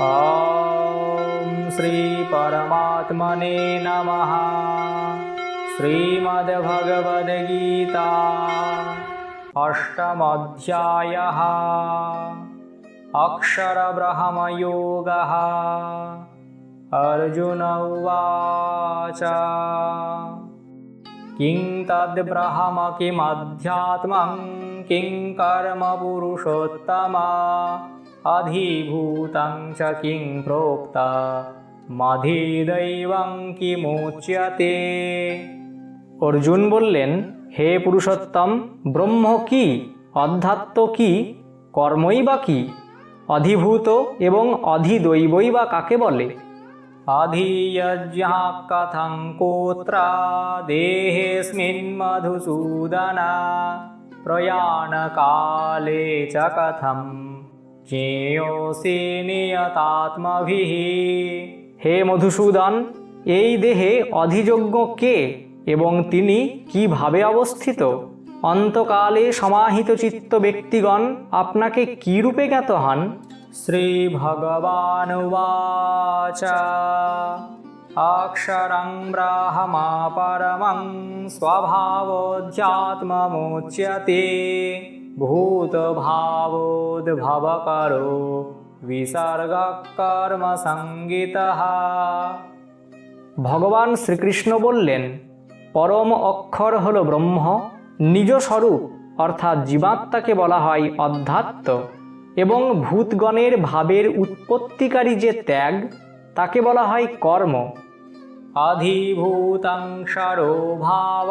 ॐ श्रीपरमात्मने नमः। श्रीमद्भगवद्गीता। अष्टमोऽध्यायः अक्षरब्रह्मयोगः। अर्जुन उवाच। किं तद्ब्रह्म किमध्यात्मं किं कर्म पुरुषोत्तमा अधीभूतं च किं प्रोक्ता? মাধিদৈবং কি মুচ্যতে অর্জুন বললেন হে পুরুষোত্তম, ব্রহ্ম কি? অধ্যাত্ম কি? কর্মই বা কি? অধিভূত এবং অধিদৈবই বা কাকে বলে? অধীয়জ্ঞা কথং কোত্রা, দেহেস্মিন মধুসূদনা, প্রয়াণকালে চ কথম। হে মধুসূদন, এই দেহে অধিযোগ্য কে এবং তিনি কীভাবে অবস্থিত? অন্তকালে সমাহিত চিত্ত ব্যক্তিগণ আপনাকে কি রূপে জ্ঞাত হন? শ্রীভগবানুবাচ। অক্ষরং ব্রাহ্মা পরমং স্বভাবোধ্যাত্মমুচ্যতে ভূতভাবোদ্ভবকরো বিসর্গকর্মসঙ্গিতः ভগবান শ্রীকৃষ্ণ বললেন পরম অক্ষর হল ব্রহ্ম নিজ স্বরূপ অর্থাৎ জীবাত্মাকে বলা হয় অধ্যাত্ম, এবং ভূতগণের ভাবের উৎপত্তিকারী যে ত্যাগ, তাকে বলা হয় কর্ম। অধিভূতং সরো ভাব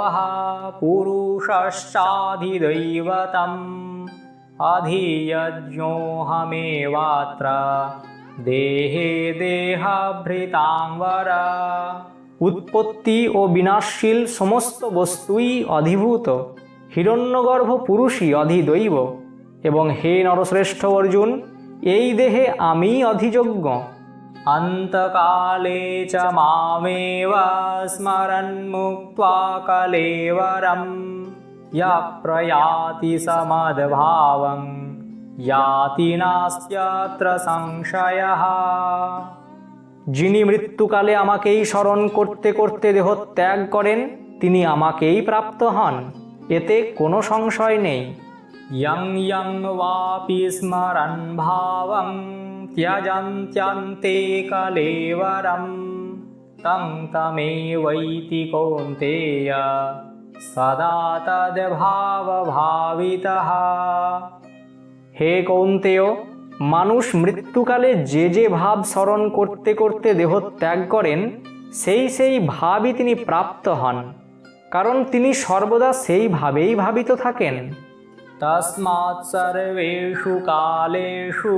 পুরুষশ্চাধিদৈবতম অধিয়জ্ঞোহমেবাত্র দেহে দেহাভৃতাঙ্গরা উৎপত্তি ও বিনাশশীল সমস্ত বস্তুই অধিভূত। হিরণ্যগর্ভ পুরুষই অধিদৈব। এবং হে নরশ্রেষ্ঠ অর্জুন, এই দেহে আমি অধিযোগ্য। अन्तकाले च मामेव स्मरन्मुक्त्वा कलेवरं यः प्रयाति समद्भावं याति নাস্ত্যাত্র সংশয়ः যিনি মৃত্যুকালে আমাকেই স্মরণ করতে করতে দেহ ত্যাগ করেন, তিনি আমাকেই প্রাপ্ত হন। এতে কোনো সংশয় নেই। ইয়ং ইয়ং ওয়াপি স্মরণ ভাবং ত্যজন্ত্যন্তে কলেবরম তং তমেবৈতি কৌন্তেয় সদা তদ্ভাবভাবিতः হে কৌন্তেয় মানুষ মৃত্যুকালে যে যে ভাব স্মরণ করতে করতে দেহ ত্যাগ করেন, সেই সেই ভাবই তিনি প্রাপ্ত হন, কারণ তিনি সর্বদা সেই ভাবেই ভাবিত থাকেন। তস্মাৎ সর্বেষু কালেষু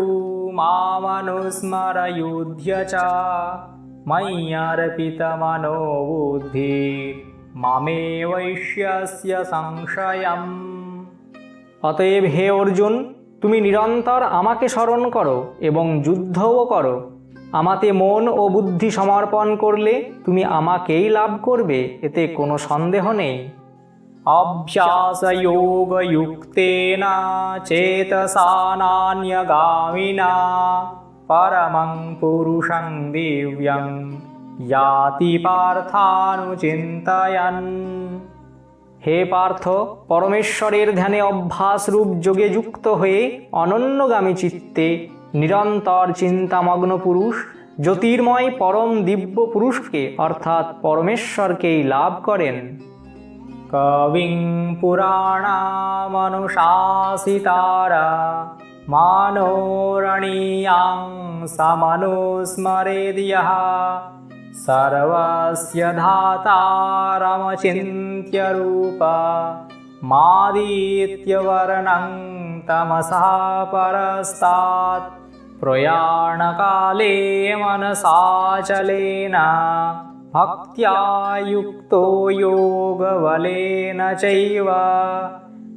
মামনুস্মরযুধ্য চ ময়্যর্পিত মনো মামে বৈশ্যস্য সংশয়ম অতএব হে অর্জুন, তুমি নিরন্তর আমাকে স্মরণ করো এবং যুদ্ধও করো। আমাতে মন ও বুদ্ধি সমর্পণ করলে তুমি আমাকেই লাভ করবে, এতে কোনো সন্দেহ নেই। অভ্যাসযোগযুক্তেন চেতসা নান্যগামিনা পরমং পুরুষং দিব্যং याति পার্থানুচিন্তয়ন হে পার্থ পরমেশ্বরের ধ্যানে অভ্যাসরূপ যোগে যুক্ত হয়ে অনন্যগামী চিত্তে নিরন্তর চিন্তামগ্ন পুরুষ, জ্যোতির্ময় পরম দিব্য পুরুষকে অর্থাৎ পরমেশ্বরকেই লাভ করেন। कविं पुराणामनुशासितारा मानोरणीयां स मनुस्मरेदियः सर्वस्य धातारमचिन्त्यरूपा मादित्यवर्णं तमसा परस्तात् प्रयाणकाले मनसाचलेन भक्त्या युक्तो योगबलेन चैव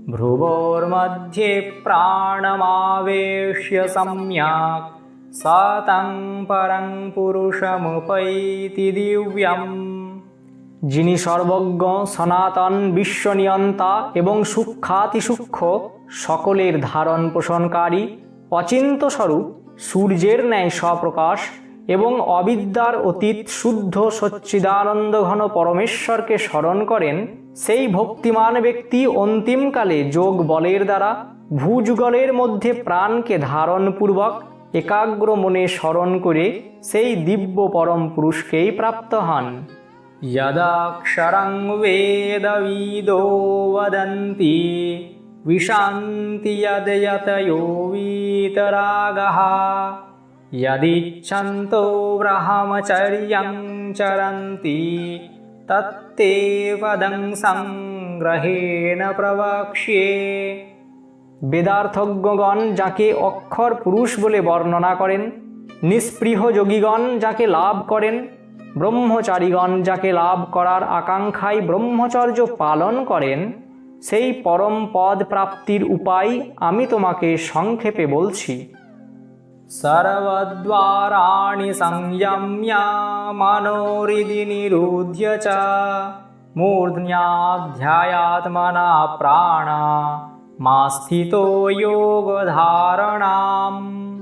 भ्रुवोर्मध्ये प्राणमावेश्य सम्यक् সতং পরং পুরুষমুপৈতি দিব্যম যিনি সর্বজ্ঞ সনাতন বিশ্বনিয়ন্তা এবং সূক্ষ্মাতি সূক্ষ্ম সকলের ধারণ পোষণকারী অচিন্ত স্বরূপ সূর্যের ন্যায় স্বপ্রকাশ এবং অবিদ্যার অতীত শুদ্ধ সচ্চিদানন্দ ঘন পরমেশ্বরকে স্মরণ করেন সেই ভক্তিমান ব্যক্তি অন্তিমকালে যোগ বলের দ্বারা ভূযুগলের মধ্যে প্রাণকে ধারণপূর্বক একাগ্র মনে স্মরণ করে সেই দিব্য পরম পুরুষকেই প্রাপ্ত হন यदाक्षरं वेदविदो वदन्ति विशान्ति यद्यतयो वीतरागः यदिच्छन्तो ब्रह्मचर्यं चरन्ति तत्ते पदं सङ्ग्रहेण प्रवक्ष्ये বেদার্থজ্ঞগণ যাকে অক্ষর পুরুষ বলে বর্ণনা করেন নিস্পৃহ যোগীগণ যাকে লাভ করেন ব্রহ্মচারীগণ যাকে লাভ করার আকাঙ্ক্ষায় ব্রহ্মচর্য পালন করেন সেই পরম পদ প্রাপ্তির উপায় আমি তোমাকে সংক্ষেপে বলছি सर्वद्वाराणि संयम्य मनोहृदि निरुध्य च मूर्ध्न्याध्यायात्मना प्राण मा स्थितो योगधारणाम्।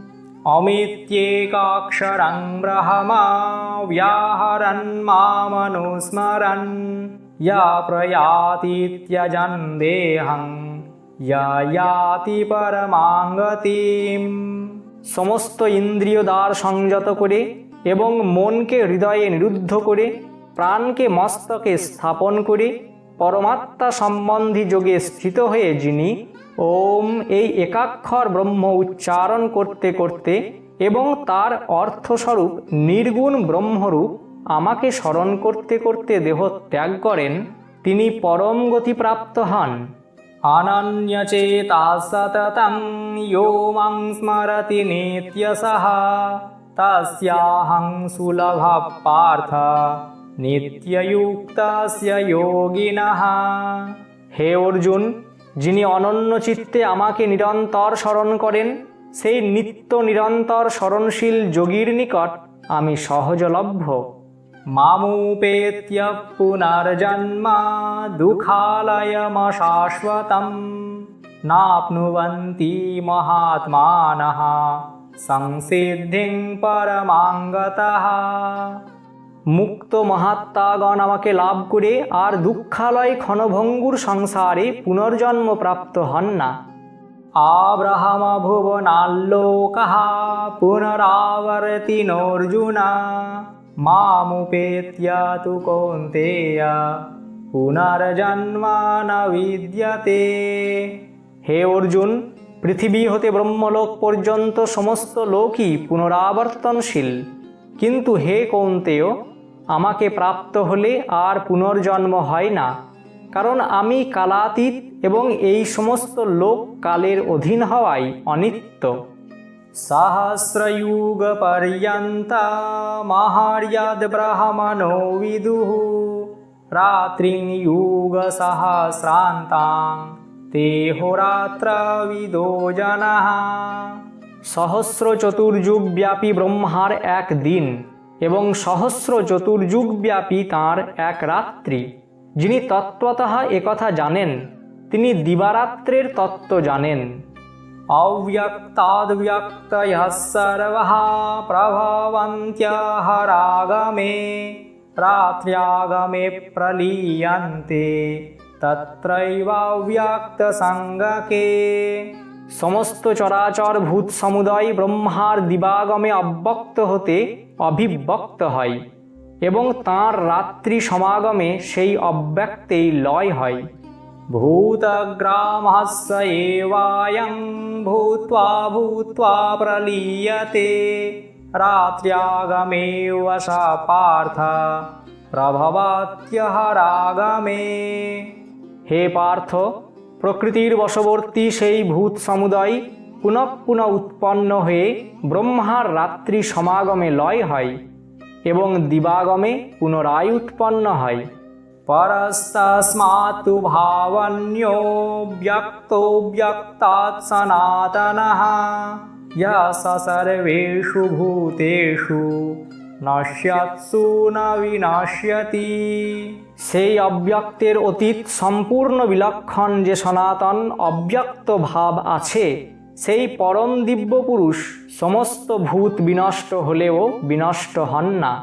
अमित्येकाक्षरं ब्रह्मा व्याहरन् मामनुस्मरन्। या प्रयातीत्यजन् देहं या याति परमाङ्गतिम् সমস্ত ইন্দ্রিয় দ্বার সংযত করে এবং মনকে হৃদয়ে নিরুদ্ধ করে, প্রাণকে মস্তকে স্থাপন করে, পরমাত্মা সম্বন্ধী যোগে স্থিত হয়ে যিনি ওম এই একাক্ষর ব্রহ্ম উচ্চারণ করতে করতে এবং তার অর্থস্বরূপ নির্গুণ ব্রহ্মরূপ আমাকে স্মরণ করতে করতে দেহ ত্যাগ করেন, তিনি পরম গতিপ্রাপ্ত হন। अनन्यचेता सततं यो मां स्मरति नित्यसः तस्याहं सुलभः पार्थ নিত্যযুক্তাস্য যোগিনঃ হে অর্জুন যিনি অনন্য চিত্তে আমাকে নিরন্তর স্মরণ করেন সেই নিত্য নিরন্তর স্মরণশীল যোগীর নিকট আমি সহজলভ্য মামুপেত্য পুনর্জন্ম দুঃখালয়মশাশ্বতম নাপ্নুবন্তি মহাত্মানः সংসিদ্ধিং পরমাঙ্গতः মুক্ত মহাত্মাগণ আমাকে লাভ করে আর দুঃখালয় ক্ষণভঙ্গুর সংসারে পুনর্জন্ম প্রাপ্ত হন না। আব্রাহাম ভুবনাল্লোকः পুনরাবর্তি মামুপেত্য তু কৌন্তেয় পুনর্জন্ম ন বিদ্যতে হে অর্জুন পৃথিবী হতে ব্রহ্মলোক পর্যন্ত সমস্ত লোকই পুনরাবর্তনশীল কিন্তু হে কৌন্তেয় আমাকে প্রাপ্ত হলে আর পুনর্জন্ম হয় না। কারণ আমি কালাতীত এবং এই সমস্ত লোক কালের অধীন হওয়ায় অনিত্য। सहस्रयुगपर्यन्ता माहार्यद्ब्रह्मणो विदुः रात्रिं युगसहस्रान्तां ते होरात्रविदो जनः সহস্র চতুর্যুগ ব্যাপী ব্রহ্মার এক দিন এবং সহস্র চতুর্যুগ ব্যাপী তাঁর এক রাত্রি যিনি তত্ত্বতঃ একথা জানেন তিনি দিবারাত্রের তত্ত্ব জানেন अव्यक्ताद्व्यक्तयः सर्वः प्रभवन्त्यः रागमे रात्र्यागमे प्रलीयन्ते তত্রৈবাব্যক্তসঙ্গকে সমস্ত চরাচর ভূত সমুদয় ব্রহ্মার দিবাগমে অব্যক্ত হতে অভিব্যক্ত হয় এবং তাঁর রাত্রি সমাগমে সেই অব্যক্তেই লয় হয় भूतग्रामस्य एवायं भूत्वा भूत्वा प्रलीयते रात्र्यागमे वशा पार्थ প্রভবাত্যহ রাগমে হে পার্থ প্রকৃতির বশবর্তী সেই ভূত সমুদয় পুনঃ পুনঃ উৎপন্ন হয়ে ব্রহ্মার রাত্রি সমাগমে লয় হয় এবং দিবাগমে পুনরায় উৎপন্ন হয় परस्तस्मात्तु भावन्यो व्यक्तो व्यक्तात् सनातनः यः स सर्वेषु भूतेषु নশ্যৎসু ন বিনশ্যতি সেই অব্যক্তের অতীত সম্পূর্ণ বিলক্ষণ যে সনাতন অব্যক্ত ভাব আছে সেই পরম দিব্য পুরুষ সমস্ত ভূত বিনষ্ট হলেও বিনষ্ট হন না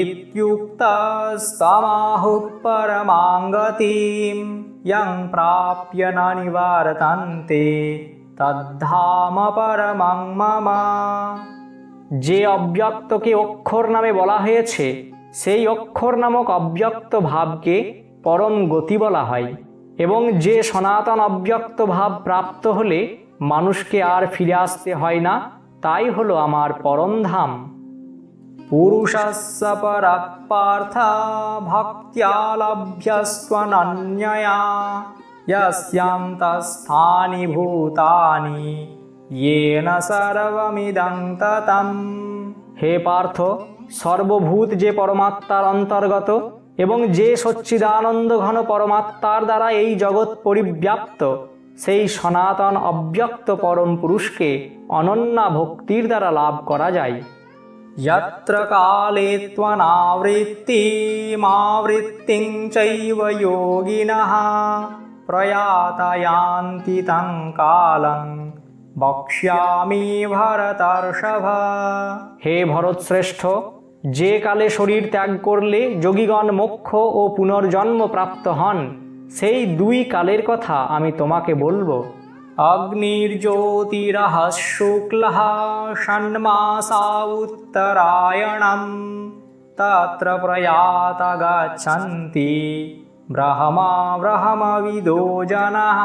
ইত্যুক্তস্তমাহুঃ পরমাঙ্গতিম ইয়ং প্রাপ্য ন নিবর্তন্তে তদ্ধাম পরমং মম যে অব্যক্তকে অক্ষর নামে বলা হয়েছে, সেই অক্ষর নামক অব্যক্ত ভাবকে পরম গতি বলা হয়, এবং যে সনাতন অব্যক্ত ভাব প্রাপ্ত হলে মানুষকে আর ফিরে আসতে হয় না, তাই হলো আমার পরম ধাম। পুরুষস্য পরঃ পার্থ ভক্ত্যা লভ্যস্ত্বনন্যয়া यस्यान्तस्थानि ভূতানি येन সর্বমিদং ততম হে পার্থ সর্বভূত যে পরমাত্মার অন্তর্গত এবং যে সচ্চিদানন্দ ঘন পরমাত্মার দ্বারা এই জগৎ পরিব্যাপ্ত সেই সনাতন অব্যক্ত পরম পুরুষকে অনন্যা ভক্তির দ্বারা লাভ করা যায় यत्र काले त्वनावृत्तिमावृत्तिं चैव योगिनः प्रयातयान्ति तं कालं বক্ষ্যামি ভরতর্ষভ হে ভরতশ্রেষ্ঠ যে কালে শরীর ত্যাগ করলে যোগীগণ মোক্ষ ও পুনর্জন্ম প্রাপ্ত হন সেই দুই কালের কথা আমি তোমাকে বলবো অগ্নির্জ্যোতিরহ শুক্ল ষণ্মাসা উত্তরায়ণম তত্র প্রয়াত গচ্ছন্তি ব্রহ্মা ব্রহ্মবিদো জনঃ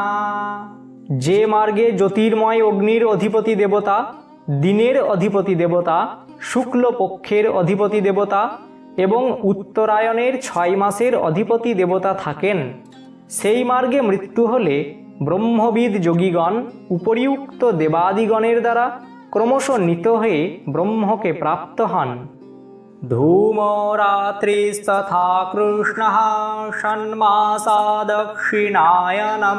যে মার্গে জ্যোতির্ময় অগ্নির অধিপতি দেবতা দিনের অধিপতি দেবতা শুক্ল পক্ষের অধিপতি দেবতা এবং উত্তরায়ণের ছয় মাসের অধিপতি দেবতা থাকেন। সেই মার্গে মৃত্যু হলে ব্রহ্মবিদ যোগীগণ উপরিউক্ত দেবাদিগণের দ্বারা ক্রমশ নীত হয়ে ব্রহ্মকে প্রাপ্ত হন। ধূমরাত্রিস্তথা কৃষ্ণ ষণ্মাসা দক্ষিণায়নম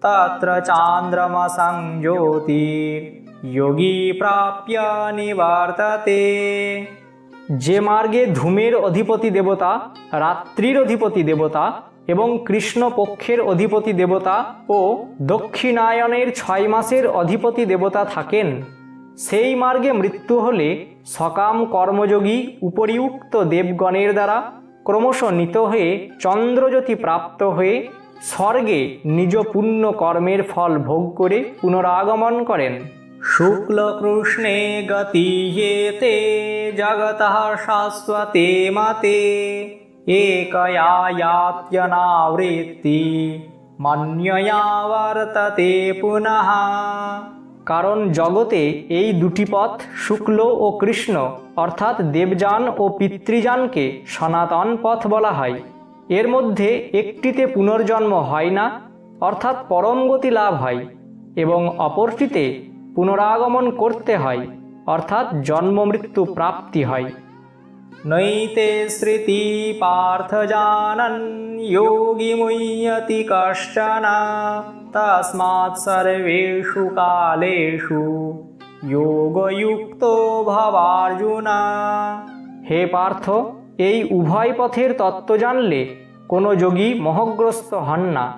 তত্র চান্দ্রমসং জ্যোতির্যোগী প্রাপ্য নিবর্ততে যে মার্গে ধূমের অধিপতি দেবতা রাত্রির অধিপতি দেবতা এবং কৃষ্ণ পক্ষের অধিপতি দেবতা ও দক্ষিণায়নের ছয় মাসের অধিপতি দেবতা থাকেন। সেই মার্গে মৃত্যু হলে সকাম কর্মযোগী উপরিউক্ত দেবগণের দ্বারা ক্রমশ নীত হয়ে চন্দ্রজ্যোতি প্রাপ্ত হয়ে স্বর্গে নিজ পুণ্য কর্মের ফল ভোগ করে পুনরাগমন করেন। শুক্ল কৃষ্ণে গতিয়েতে জগত শাশ্বতে মতে। একয়ায়াত্যনাবৃত্তি মন্যয়া বর্ততে পুনঃ কারণ জগতে এই দুটি পথ শুক্ল ও কৃষ্ণ, অর্থাৎ দেবযান ও পিতৃযানকে সনাতন পথ বলা হয়। এর মধ্যে একটিতে পুনর্জন্ম হয় না, অর্থাৎ পরম গতি লাভ হয় এবং অপরটিতে পুনরাগমন করতে হয়, অর্থাৎ জন্ম মৃত্যু প্রাপ্তি হয়। পার্থ জানন, যোগী মুহ্যতি কশ্চন। তস্মাৎ সর্বেষু কালেষু, যোগযুক্ত ভবার্জুনা। হে পার্থ, এই উভয় পথের তত্ত্ব জানলে কোনো যোগী মোহগ্রস্ত হন না।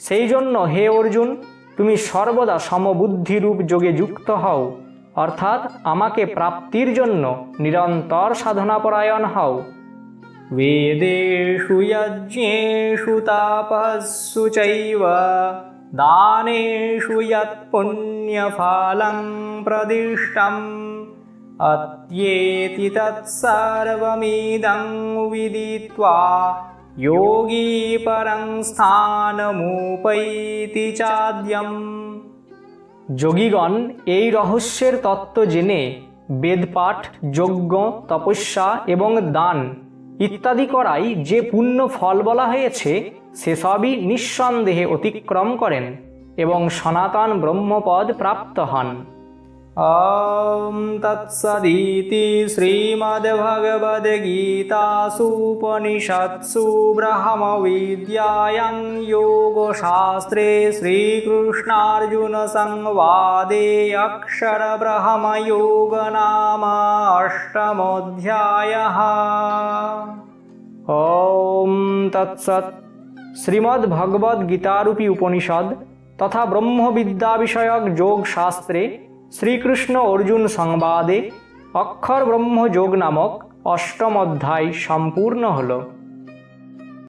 সেই জন্য হে অর্জুন, তুমি সর্বদা সমবুদ্ধিরূপ যোগে যুক্ত হও। অর্থাৎ আমাকে প্রাপ্তির জন্য নিরন্তর সাধনাপরায়ণ হও বেদেষু যজ্ঞেষু তাপস্সু চৈব দানেষু যৎপুণ্যফলং প্রদিষ্টম अत्येति तत्सर्वमिदं विदित्वा योगी परं স্থানমুপৈতি চাদ্যম যোগীগণ এই রহস্যের তত্ত্ব জেনে বেদপাঠ, যজ্ঞ, তপস্যা এবং দান ইত্যাদি করাই যে পুণ্য ফল বলা হয়েছে সেসবই নিঃসন্দেহে অতিক্রম করেন এবং সনাতন ব্রহ্মপদ প্রাপ্ত হন। ॐ तत्सदिति श्रीमद्भगवद्गीतासूपनिषत्सु ब्रह्मविद्यायां योगशास्त्रे श्रीकृष्णार्जुनसंवादे अक्षरब्रह्मयोग नाम अष्टमोऽध्यायः ॐ तत्सत् শ্রীমদ্ ভগবদ্ গীতারূপী উপনিষদ তথা ব্রহ্মবিদ্যা বিষয়ক যোগ শাস্ত্রে শ্রীকৃষ্ণ অর্জুন সংবাদে অক্ষর ব্রহ্ম যোগ নামক অষ্টম অধ্যায় সম্পূর্ণ হলো।